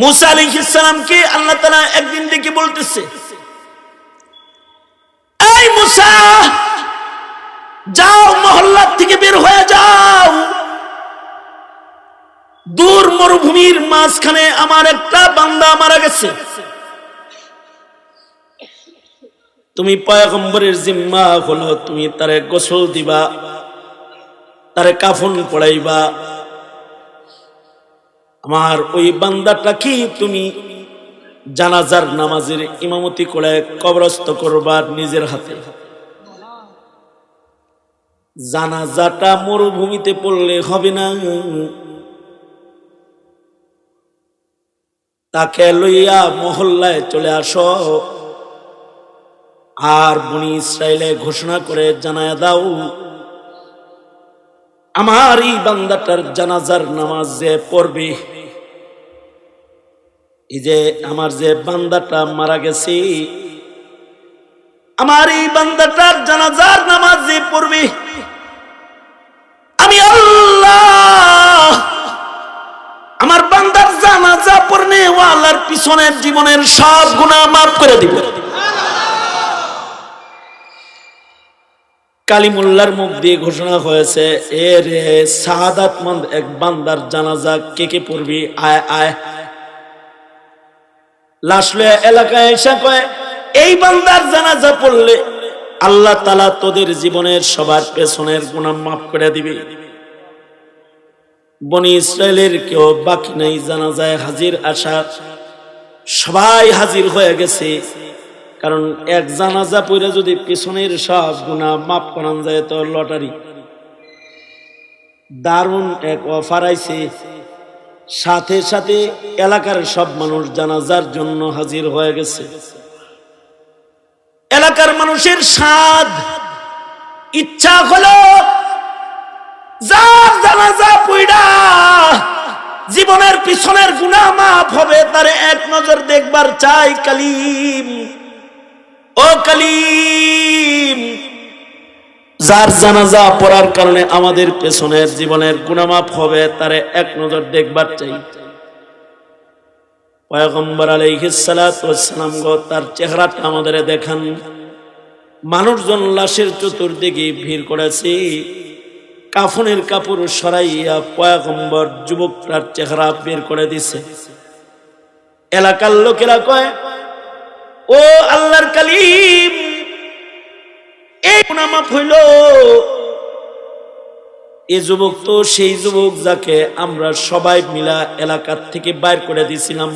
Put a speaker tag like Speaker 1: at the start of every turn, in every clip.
Speaker 1: মুসা আলী ইসলামকে আল্লাহ তালা একদিন বলতেছে যাও মহল্লার থেকে বের হয়ে যাও। দূর মরুভূমির মাঝখানে আমার একটা বান্দা মারা গেছে। তুমি পয়গম্বরের জিম্মা হলো, তুমি তারে গোসল দিবা, তারে কাফন পড়াইবা আমার ওই বান্দাটা কি তুমি? জানাজার নামাজের ইমামতি করে কবরস্থ করবার নিজের হাতে। জানাজাটা মরুভূমিতে পড়লে হবে না। তাকে লইয়া মহল্লায় চলে আসো। আর বনি ইসরায়েলে ঘোষণা করে জানায় দাও আমার এই বান্দাটার জানাজার নামাজ যে পড়বে, এই যে আমার যে বান্দাটা মারা গেছে, আমার এই বান্দাটার জানাজার নামাজ যে পড়বে, আমি আল্লাহ আমার বান্দার জানাজা পড়নে ও আল্লাহর পিছনের জীবনের সব গুনাহ মাফ করে দিব। কালিমুল্লার মুখ দিয়ে ঘোষণা হয়েছে, এ রে সাহাদাতমন্দ এক বান্দার জানাজা কে কে পড়বি? আয় আয়। লাশ লয়ে এলাকায় এসে কয়, এই বান্দার জানাজা পড়লে আল্লাহ তালা তোদের জীবনের সবার পেছনের গুণাম মাফ করে দিবে। বনি ইসরায়েলের কেউ বাকি নাই জানাজায় হাজির আসা সবাই হাজির হয়ে গেছে। কারণ এক জানাজা পড়ে যদি পিছনের সব গুণা মাফ করান যায় তো লটারি। দারুণ এক অফার আইছে। সাথে সাথে এলাকার সব মানুষ জানাজার জন্য হাজির হয়ে গেছে। এলাকার মানুষের স্বাদ, ইচ্ছা হলো যার জানাজা পুইডা জীবনের পিছনের গুণা মাফ হবে, তারে এক নজর দেখবার চাই কালিম। ও কালিম, যার জানাজা পড়ার কারণে আমাদের পেছনের জীবনের গুণামাপ হবে, তারে এক নজর দেখবার চাই। পয়গম্বর আলাইহিসালাম তার চেহারাটা আমাদের দেখান। মানুষজন লাশের চতুর্দিকে ভিড় করেছে। কাফনের কাপড় সরাইয়া পয়গম্বর যুবকটার চেহারা বের করে দিছে। এলাকার লোকেরা কয় ও আল্লাহর কালিম, এই গুনামাপ হইল। এ যুবক তো সেই যুবক যাকে আমরা সবাই মিলা এলাকার থেকে বাইর করে দিয়েছিলাম।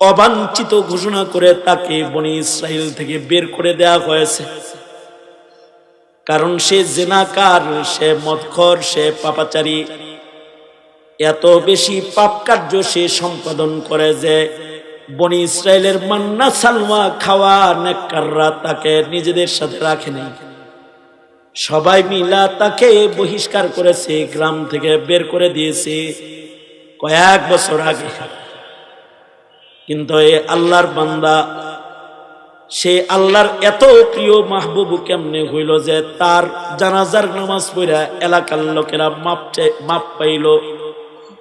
Speaker 1: অবাঞ্ছিত ঘোষণা করে তাকে বনি ইসরায়েল থেকে বের করে দেয়া হয়েছে। কারণ সে জেনাকার, সে মদখর, সে পাপাচারী। এত বেশি পাপ কার্য সে সম্পাদন করে যে বনি ইসরায়েলের মান্না সালমা খাওয়া নেককাররা তাকে নিজেদের সাথে রাখে নেই সবাই মিলা তাকে বহিষ্কার করেছে, গ্রাম থেকে বের করে দিয়েছে কয়েক বছর আগে। কিন্তু এ আল্লাহর বান্দা, সে আল্লাহর এত প্রিয় মাহবুব কেমনে হইল যে তার জানাজার নামাজ পড়া এলাকার লোকেরা মাপ মাপ পাইল।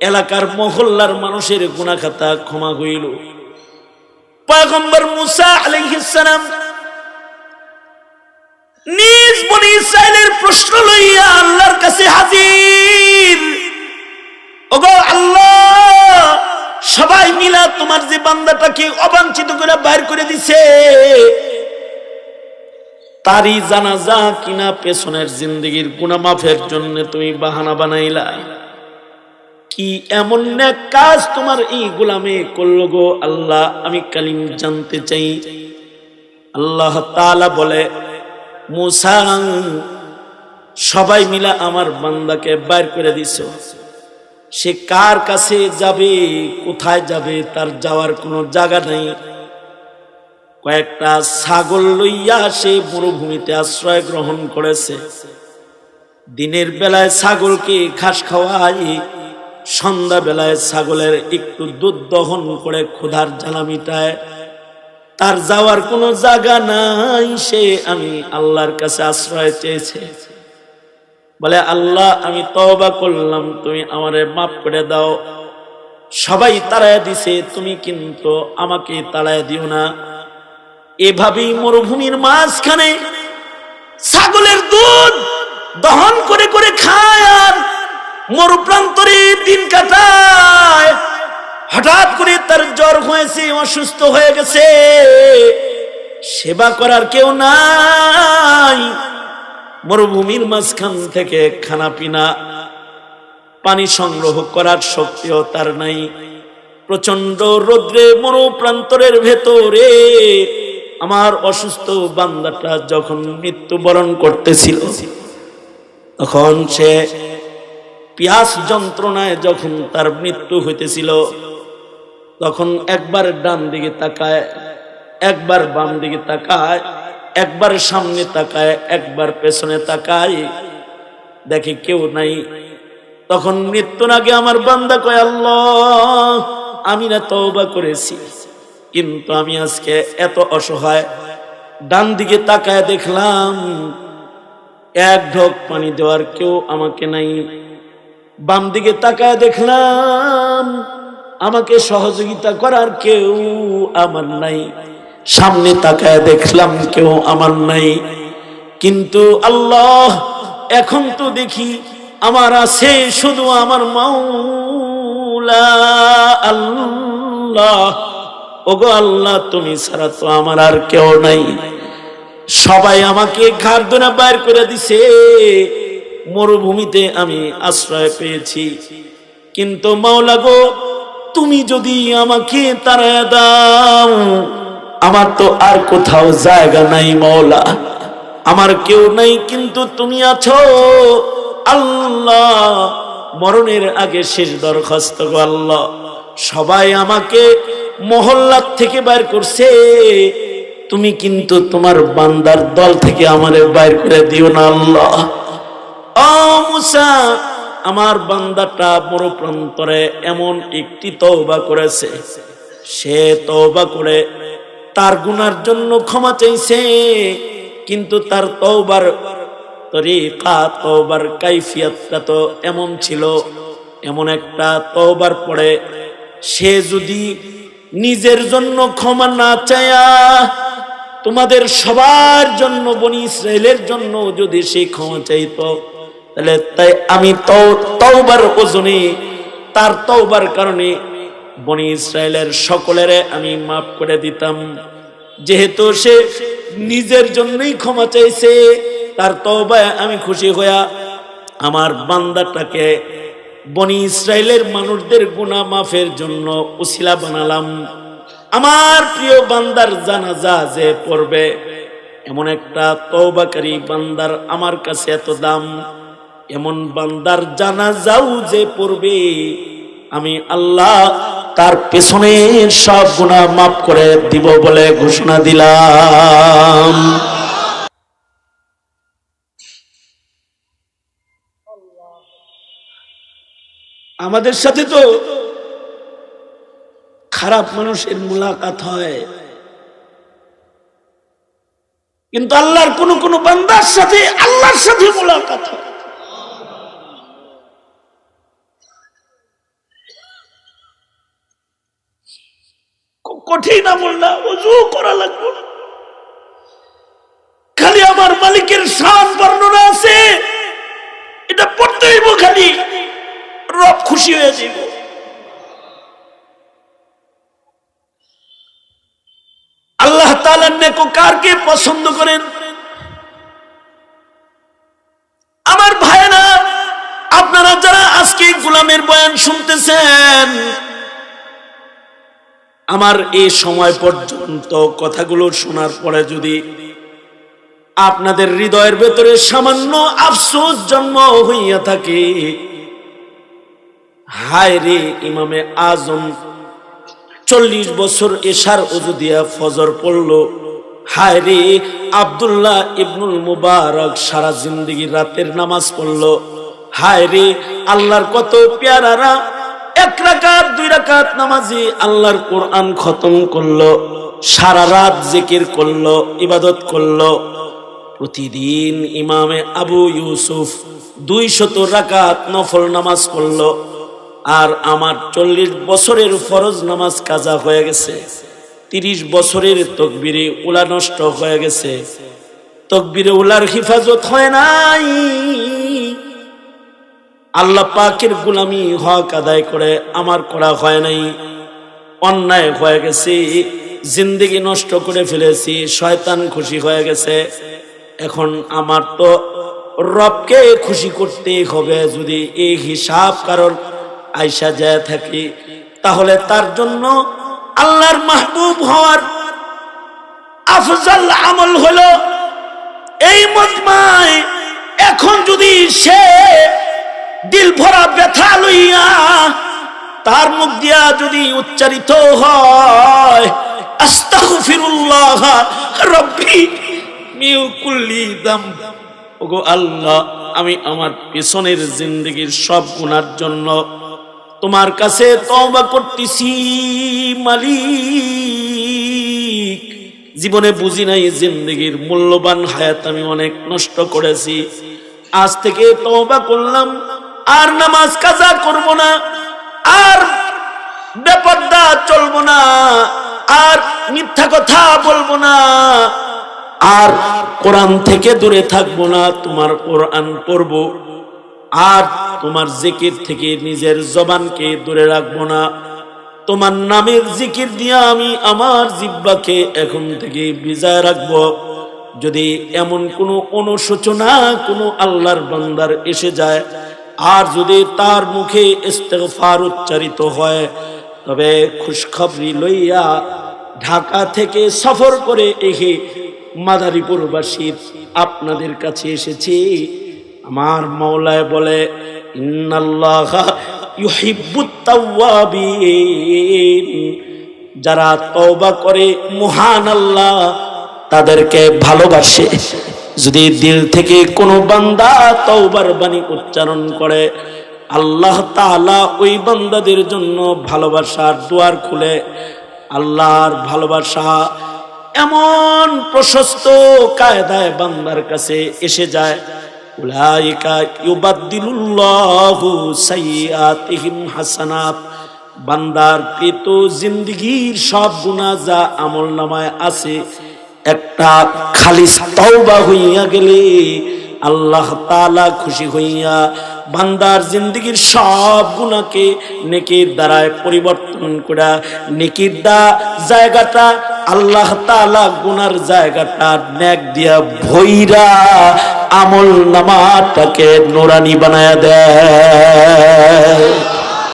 Speaker 1: এলাকার মহল্লার মানুষের গুণাখাতা ক্ষমা হইল। পয়গম্বর মুসা আলাইহিসসালাম নিজ বনি ইসরায়েলের প্রশ্ন লইয়া আল্লাহর কাছে হাজির। ওগো আল্লাহ, সবাই মিলা তোমার যে বান্দাটাকে অবাঞ্ছিত করে বাইর করে দিছে, তারই জানাজা কিনা পেছনের জিন্দগির গুনামাফের জন্য তুমি বাহানা বানাইলা। কি এমন কাজ তোমার এই গোলামে করল গো আল্লাহ? আমি কালিম জানতে চাই। আল্লাহ তাআলা বলে সবাই মিলা আমার বান্দাকে বাইর করে দিছ। সে কার কাছে যাবে, কোথায় যাবে, তার যাওয়ার কোনো জায়গা নাই। কয়েকটা ছাগল লইয়া সে মরুভূমিতে আশ্রয় গ্রহণ করেছে। দিনের বেলায় ছাগলকে ঘাস খাওয়াই সন্ধ্যা বেলায় ছাগলের একটু দুধ দহন করে ক্ষুধার জ্বালা মিটায়। তার যাওয়ার কোনো জায়গা নাই, সে আমি আল্লাহর কাছে আশ্রয় চেয়েছে। বলে, আল্লাহ, আমি তবা করলাম, তুমি আমারে মাফ করে দাও। সবাই তাড়ায় দিছে, তুমি কিন্তু আমাকে তাড়ায় দিও না। এভাবেই মরুভূমির মাঝখানে ছাগলের দুধ দহন করে করে খায় আর মরুপ্রান্তরে দিন কাটায়। হঠাৎ করে তার জ্বর হয়েছে, অসুস্থ হয়ে গেছে। সেবা করার কেউ নাই। মরুভূমির মাঝখান থেকে খানা পিনা, পানি সংগ্রহ করার শক্তিও তার নাই। প্রচণ্ড রোদ্রে মরুপ্রান্তরের ভেতরে আমার অসুস্থ বান্দাটা যখন মৃত্যুবরণ করতেছিল, তখন সে পিয়াস যন্ত্রণায় যখন তার মৃত্যু হইতেছিল, তখন একবার ডান দিকে তাকায়, একবার বাম দিকে তাকায়, একবার সামনে তাকায়, একবার পেছনে তাকায়, দেখে কেউ নাই। তখন মৃত্যুর আগে আমার বান্দা কয়, আল্লাহ, আমি না তওবা করেছি, কিন্তু আমি আজকে এত অসহায়। ডান দিকে তাকায় দেখলাম, এক ঢোক পানি দেওয়ার কেউ আমাকে নাই। বাম দিকে তাকায় দেখলাম, আমাকে সহযোগিতা করার কেউ আমার নাই। সামনে তাকায় দেখলাম, কেউ আমার নাই। কিন্তু আল্লাহ, এখন তো দেখি আমার আছে শুধু আমার মাওলা আল্লাহ। ওগো আল্লাহ, তুমি ছাড়া তো আমার আর কেউ নাই। সবাই আমাকে ঘাট ধরে বাইর করে দিছে। মরুভূমিতে আমি আশ্রয় পেয়েছি। কিন্তু মাওলা গো, তুমি যদি আমাকে তাড়ায় দাও, আমার তো আর কোথাও জায়গা নাই মাওলা। আমার কেউ নাই, কিন্তু তুমি আছো। আল্লাহ, মরণের আগে শেষ দরখাস্ত আল্লাহ। সবাই আমাকে মহল্লার থেকে বাইর করছে। তুমি কিন্তু তোমার বান্দার দল থেকে আমারে বাইর করে দিও না আল্লাহ। আমার বান্দাটা বড় প্রান্তরে এমন একটি তওবা করেছে। সে তওবা করে তার গুনার জন্য ক্ষমা চাইছে, কিন্তু তার তওবার তরিকা, তওবার কাইফিয়াতটা তো এমন ছিল, এমন একটা তওবার পরে সে যদি নিজের জন্য ক্ষমা না চায়া, তোমাদের সবার জন্য, বনি ইসরায়েলের জন্য যদি সে ক্ষমা চাইতো তাহলে তাই আমি তওবার ওজনে, তার তওবার কারণে বনি ইসরায়েলের সকলের আমি মাফ করে দিতাম। যেহেতু সে নিজের জন্যই ক্ষমা চাইছে, তার তওবায় আমি খুশি হইয়া আমার বান্দাটাকে বনি ইসরায়েলের মানুষদের গুনাহ মাফের জন্য উসিলা বানালাম। আমার প্রিয় বান্দার জানাজা যে পড়বে, এমন একটা তওবাকারী বান্দার আমার কাছে এত দাম। এমন বান্দার জানাজাও যে পড়বে, আমি আল্লাহ তার পেছনের সব গুণা মাফ করে দিব বলে ঘোষণা দিলাম। আমাদের সাথে তো খারাপ মানুষের মুলাকাত হয়। কিন্তু আল্লাহর কোন কোন বান্দার সাথে আল্লাহর সাথে মুলাকাত হয়। না অজু করা না। খালি আমার মালিকের বর্ণনা আছে। এটা খালি। রব খুশি হয়ে যাব আল্লাহ তাআলা নেককারকে পছন্দ করেন। আমার ভাইরা আপনারা যারা আজকে গোলামের বয়ান শুনতেছেন আমার এই সময় পর্যন্ত কথাগুলো শোনার পরে যদি আপনাদের হৃদয়ের ভেতরে সামান্য আফসোস জন্ম হইয়া থাকে, হায় রে ইমামে আজম, চল্লিশ বছর এশার দিয়া ফজর পড়ল, হায় রে আবদুল্লাহ ইবনুল মুবারক সারা জিন্দগি রাতের নামাজ পড়ল, হায় রে আল্লাহর কত পেয়ারারা রাকাত নামাজি আল্লাহর কোরআন খতম করল, সারা রাত জিকির করল, ইবাদত করল। প্রতিদিন ইমামে আবু ইউসুফ দুই শত রাকাত নফল নামাজ পড়ল, আর আমার চল্লিশ বছরের ফরজ নামাজ কাজা হয়ে গেছে। তিরিশ বছরের তকবিরে উলা নষ্ট হয়ে গেছে। তকবিরে উলার হিফাজত হয় নাই। আল্লাহ পাকের গুলামি হক আদায় করে আমার করা হয় নাই। অন্যায় হয়ে গেছি, জিন্দিগি নষ্ট করে ফেলেছি, শয়তান খুশি হয়ে গেছে। এখন আমার তো রবকে খুশি করতে হবে, যদি এই হিসাব কারণ আইসা যায় থাকি, তাহলে তার জন্য আল্লাহর মাহবুব হওয়ার আফজাল আমল হলো এই মজমায়। এখন যদি সে দিল ভরা ব্যথা লইয়া তার মুখ দিয়া যদি উচ্চারিত হয় দাম। আল্লাহ, আমি আমার পেছনের জিন্দগির সব গুনার জন্য তোমার কাছে তওবা করতেছি, মালিক। জীবনে বুঝি নাই জিন্দগির মূল্যবান হায়াত আমি অনেক নষ্ট করেছি। আজ থেকে তওবা করলাম। আর নামাজ কাজা করব না, আর বেপর্দা চলবো না, আর মিথ্যা কথা বলব না, আর কোরআন থেকে দূরে থাকব না, তোমার কোরআন পড়ব, আর তোমার জিকির থেকে নিজের জবানকে দূরে রাখব না। তোমার নামের জিকির দিয়ে আমি আমার জিব্বাকে এখন থেকে বিজায় রাখব। যদি এমন কোনো অনুশোচনা কোনো আল্লাহর বান্দার এসে যায় আর যদি তার মুখে ইস্তেফার উচ্চারিত হয়, তবে খুশখবরি লইয়া ঢাকা থেকে সফর করে এসে মাদারীপুরবাসী আপনাদের কাছে এসেছি। আমার মৌলায় বলে যারা তওবা করে, মহান আল্লাহ তাদেরকে ভালোবাসে। যদি দিল থেকে কোনো বান্দা তওবার বাণী উচ্চারণ করে, আল্লাহ তাআলা ওই বান্দাদের জন্য ভালোবাসার দুয়ার খুলে। আল্লাহর ভালোবাসা এমন প্রশস্ত কায়দায় বান্দার কাছে এসে যায়। উলাইকা ইউবাদদিলুল্লাহু সাইয়্যাতিহিম হাসানাত। বান্দার কৃত জিন্দগির সব গুনাহ যা আমল নামায় আছে একটা খালিস তওবা হইয়া গেলে আল্লাহ তাআলা খুশি হইয়া বান্দার জিন্দগির সব গুণাকে নেকির দ্বারায় পরিবর্তন করা নেকির দা জায়গাটা, আল্লাহ তাআলা গুনার জায়গাটা নেক দিয়া ভইরা আমল নামাটাকে নোরানি বানায়া দেয়।